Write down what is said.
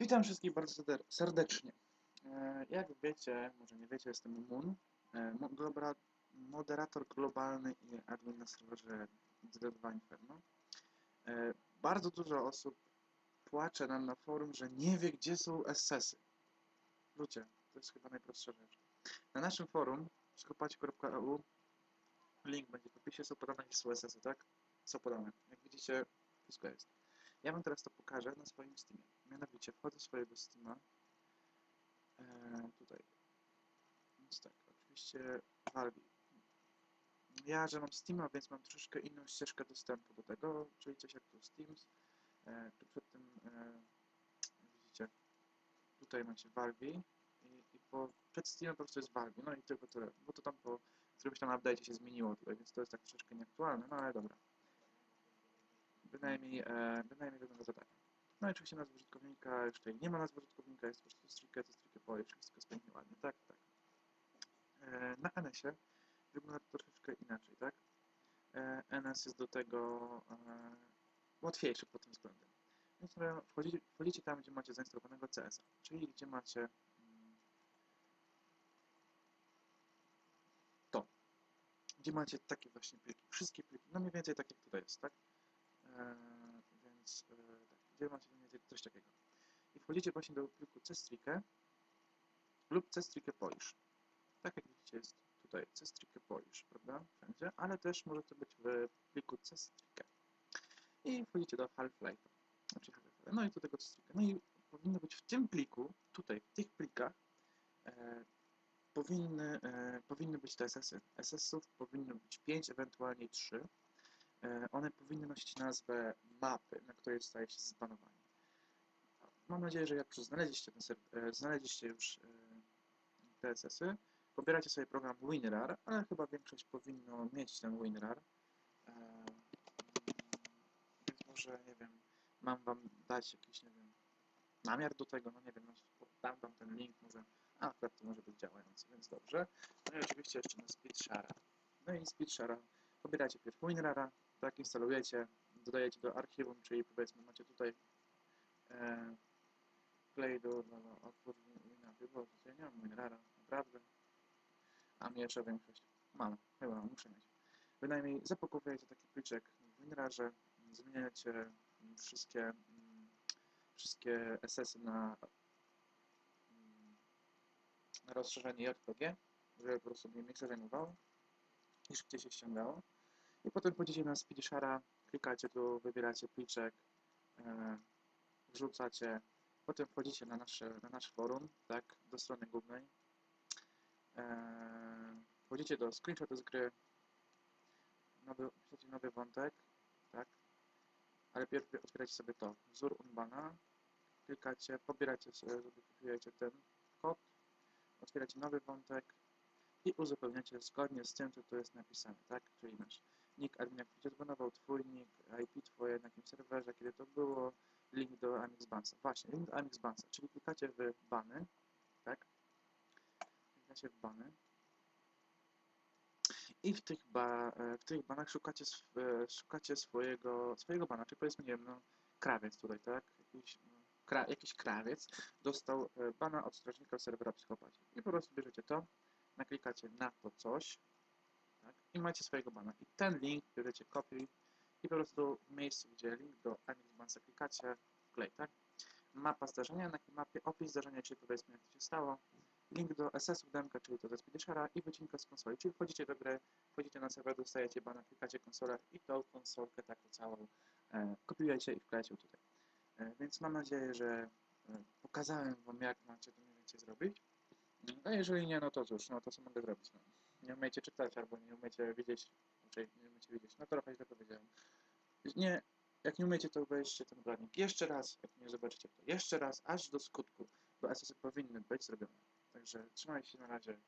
Witam wszystkich bardzo serde- serdecznie. E, Jak wiecie, może nie wiecie, jestem Moon, e, moderator globalny i admin na serwerze DD2 Inferno. E, Bardzo dużo osób płacze nam na forum, że nie wie, gdzie są SS-y. Ludzie, to jest chyba najprostsza rzecz. Na naszym forum, skopacie.eu, link będzie w opisie, są podane gdzie są SS-y, tak? Są podane. Jak widzicie, wszystko jest. Ja wam teraz to pokażę na swoim Steamie. Mianowicie wchodzę w swojego Steama. E, tutaj. Więc tak, oczywiście Valve. Ja, że mam Steama, więc mam troszeczkę inną ścieżkę dostępu do tego, czyli coś jak tu Steams. E, tu przed tym e, widzicie, tutaj macie Valve i, i po, przed Steamem po prostu jest Valve. No i tylko tyle, bo to tam po którymś tam update się zmieniło tutaj, więc to jest tak troszeczkę nieaktualne, no ale dobra. Bynajmniej, e, bynajmniej wygląda to. No i oczywiście nazwa użytkownika, tutaj nie ma nazwy użytkownika, jest po prostu stricte, to stricte polish, wszystko jest pięknie ładnie, tak, tak. E, na NS-ie wygląda to troszeczkę inaczej, tak. E, NS jest do tego e, łatwiejszy pod tym względem. Więc wchodzicie, wchodzicie tam, gdzie macie zainstalowanego CS-a, czyli gdzie macie mm, to, gdzie macie takie właśnie pliki, wszystkie pliki, no mniej więcej tak jak tutaj jest, tak. Więc gdzie macie coś takiego. I wchodzicie właśnie do pliku cestrike lub cestrike polish. Tak jak widzicie jest tutaj cestrike polish, prawda? Wszędzie, ale też może to być w pliku cestrike. I wchodzicie do Half-Life. Znaczy. No i do tego cestrike. No i powinno być w tym pliku, tutaj, w tych plikach, e, powinny, e, powinny być te SS-y. SS-ów powinno być 5, ewentualnie 3. E, one powinny nosić nazwę mapy, na której zostaje się zbanowani. Mam nadzieję, że jak już znaleźliście, e, znaleźliście już e, te SS-y, pobieracie sobie program WinRAR, ale chyba większość powinno mieć ten WinRAR. E, więc może, nie wiem, mam wam dać jakiś, nie wiem, namiar do tego, no nie wiem, dam wam ten link, może, a akurat to może być działający, więc dobrze. No i oczywiście jeszcze na Speedshara. No i Speedshara pobieracie pierw WinRARa, tak, instalujecie, dodajecie do archiwum, czyli powiedzmy macie tutaj e, play do, do, do otwór Wina bo tutaj nie mam WinRARa, naprawdę. A mniejsza większość. Mam, chyba muszę mieć. Bynajmniej zapakowujecie taki pliczek w WinRARze, zmieniacie mm, wszystkie, mm, wszystkie SS-y na, mm, na rozszerzenie JPG, żeby po prostu mniej miejsca zajmowało i szybciej się ściągało. Potem wchodzicie na Speedshara, klikacie tu, wybieracie pliczek, e, wrzucacie, potem wchodzicie na, nasze, na nasz forum, tak, do strony głównej, e, wchodzicie do screenshotu z gry, nowy, nowy wątek, tak, ale pierw otwieracie sobie to, wzór Unbana, klikacie, pobieracie sobie, kopiujecie ten kod, otwieracie nowy wątek i uzupełniacie zgodnie z tym, co tu jest napisane, tak, czyli nasz nick admin, ktoś zbanował twój nick, IP twoje, na jakim serwerze, kiedy to było, link do Amix Bansa. Właśnie, link do Amix Bansa, czyli klikacie w bany, tak? Klikacie w bany. I w tych, ba, e, w tych banach szukacie, e, szukacie swojego, swojego bana, czyli powiedzmy, nie wiem, no, krawiec tutaj, tak? Jakiś, no, kra, jakiś krawiec dostał e, bana od strażnika serwera psychopaci. I po prostu bierzecie to, naklikacie na to coś? I macie swojego bana. I ten link bierzecie kopiuj i po prostu w miejscu, gdzie link do Amix klikacie, wklej, tak? Mapa zdarzenia, na tej mapie opis zdarzenia, czyli powiedzmy jak to się stało, link do SS-u demka, czyli to do Speedishara i wycinka z konsoli, czyli wchodzicie do gry, wchodzicie na serwer, dostajecie bana, klikacie konsolę i tą konsolkę taką całą e, kopiujecie i wklejecie tutaj. E, więc mam nadzieję, że e, pokazałem wam jak macie to mniej więcej zrobić. No jeżeli nie, no to cóż, no to co mogę zrobić? No, nie umiecie czytać albo nie umiecie widzieć, raczej nie umiecie widzieć, no trochę źle powiedziałem. Nie, jak nie umiecie, to weźcie ten poradnik jeszcze raz, jak nie zobaczycie to jeszcze raz, aż do skutku, bo SS-y powinny być zrobione. Także trzymajcie się na razie,